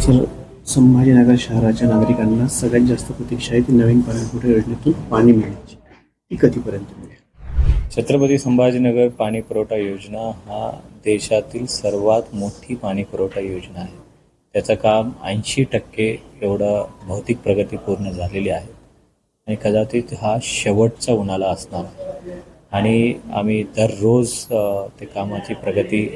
Sir Sambhajinagar शहराच्या नागरिकांना सगळ्यात जास्त प्रतीक्षा आहे ती नवीन पाणीपुरवठा योजनेतून पाणी मिळण्याची. ती कधीपर्यंत मिळेल? छत्रपती संभाजीनगर पाणी पुरवठा योजना हा देशातील सर्वात मोठी पाणी पुरवठा योजना आहे. त्याचं काम ऐंशी टक्के एवढं भौतिक प्रगती पूर्ण झालेली आहे. आणि कदाचित हा शेवटचा उन्हाळा असणार आणि आम्ही दररोज ते कामाची प्रगती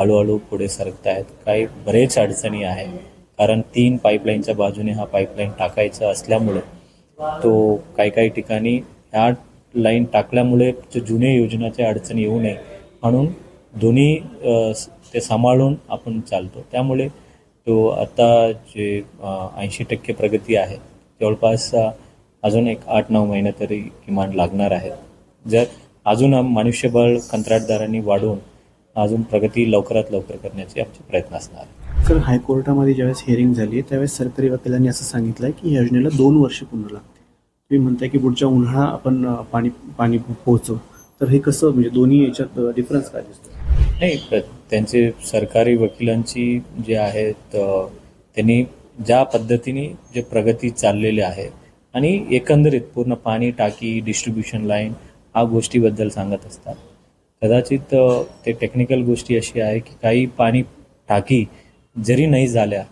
हळूहळू पुढे सरकत आहेत काही बरेच अडचणी आहेत. कारण तीन पाईपलाईनच्या बाजूने हा पाईपलाईन टाकायचा असल्यामुळे तो काही काही ठिकाणी ह्या लाईन टाकल्यामुळे जे जुने योजनाच्या अडचणी येऊ नये. म्हणून दोन्ही ते सांभाळून आपण चालतो. त्यामुळे तो आता जे ऐंशी टक्के प्रगती आहे जवळपास अजून एक आठ नऊ महिने तरी किमान लागणार आहे जर अजून आम- मनुष्यबळ कंत्राटदारांनी वाढवून अजून प्रगती लवकरात लवकर करण्याचे आमचे प्रयत्न असणार. सर हायकोर्टामध्ये ज्यावेळेस हिअरिंग झाली त्यावेळेस सरकारी वकिलांनी असं सांगितलं आहे की या योजनेला दोन वर्ष पूर्ण लागते तुम्ही म्हणताय की पुढच्या उन्हाळा आपण पाणी पाणी पोहोचवू तर हे कसं म्हणजे दोन्ही याच्यात डिफरन्स काय दिसतो नाही त्यांचे सरकारी वकिलांची जे आहेत त्यांनी ज्या पद्धतीने जे प्रगती चाललेली आहे आणि एकंदरीत पूर्ण पाणी टाकी डिस्ट्रीब्युशन लाईन हा गोष्टीबद्दल सांगत असतात. कदाचित ते टेक्निकल गोष्टी अशी आहे की काही पाणी टाकी जरी नाही झाल्या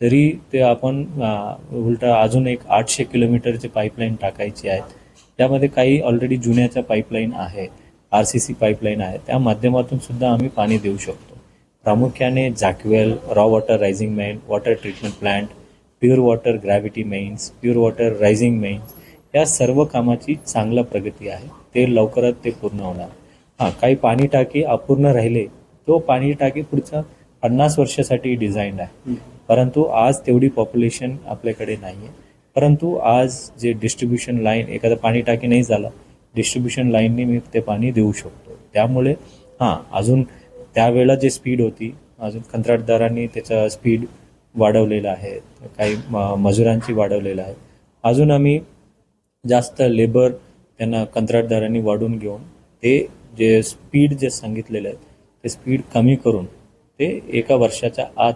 तरी ते आपण उलटा अजून एक आठशे किलोमीटरचे पाईपलाईन टाकायची आहेत. त्यामध्ये काही ऑलरेडी जुन्याच्या पाईपलाईन आहे आर सी सी पाईपलाईन आहे. त्या माध्यमातून सुद्धा आम्ही पाणी देऊ शकतो. प्रामुख्याने jackwell raw water rising main water treatment plant pure water gravity mains pure water rising mains या सर्व कामाची चांगला प्रगती आहे. ते लवकरात ते पूर्ण होणार. हां काही पाणी टाकी अपूर्ण राहिले तो पाणी टाकी पुढच्या पन्नास वर्षासाठी डिझाईन आहे. परंतु आज तेवढी पॉप्युलेशन आपल्याकडे नाही आहे परंतु आज जे डिस्ट्रीब्युशन लाईन एखादं पाणी टाकी नाही झालं डिस्ट्रीब्युशन लाईनने मी ते पाणी देऊ शकतो. त्यामुळे हां अजून त्यावेळेला जे स्पीड होती अजून कंत्राटदारांनी त्याचा स्पीड वाढवलेला आहे काही मजुरांची वाढवलेलं आहे. अजून आम्ही जास्त लेबर त्यांना कंत्राटदारांनी वाढून घेऊन ते जे स्पीड जे सांगितलेलं आहे ते स्पीड कमी करून ते एका वर्षाच्या आत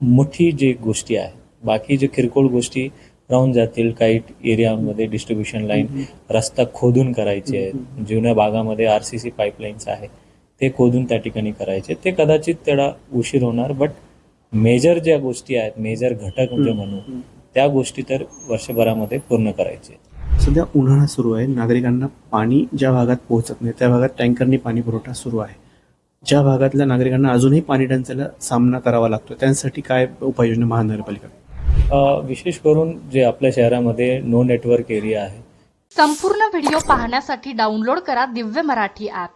मोठी जी गोष्टी आहे बाकी जे किरकोळ गोष्टी राहून जातील काही एरियामध्ये डिस्ट्रीब्युशन लाईन रस्ता खोदून करायचे आहेत. जुन्या भागामध्ये आर सी सी पाईपलाईन्स आहे ते खोदून त्या ठिकाणी करायचे. ते कदाचित तेवढा उशीर होणार बट मेजर ज्या गोष्टी आहेत मेजर घटक जे म्हणू त्या गोष्टी तर वर्षभरामध्ये पूर्ण करायचे. सध्या उन्हाळा सुरू आहे. नागरिकांना पाणी ज्या भागात पोहोचत नाही त्या भागात टँकरनी पाणी पुरवठा सुरू आहे. ज्या भागातल्या नागरिकांना अजूनही पाणी टंचाईला सामना करावा लागतो त्यांसाठी काय उपाययोजना महानगरपालिका? विशेष करून जे आपल्या शहरामध्ये नो नेटवर्क एरिया आहे. संपूर्ण व्हिडिओ पाहण्यासाठी डाउनलोड करा दिव्य मराठी ॲप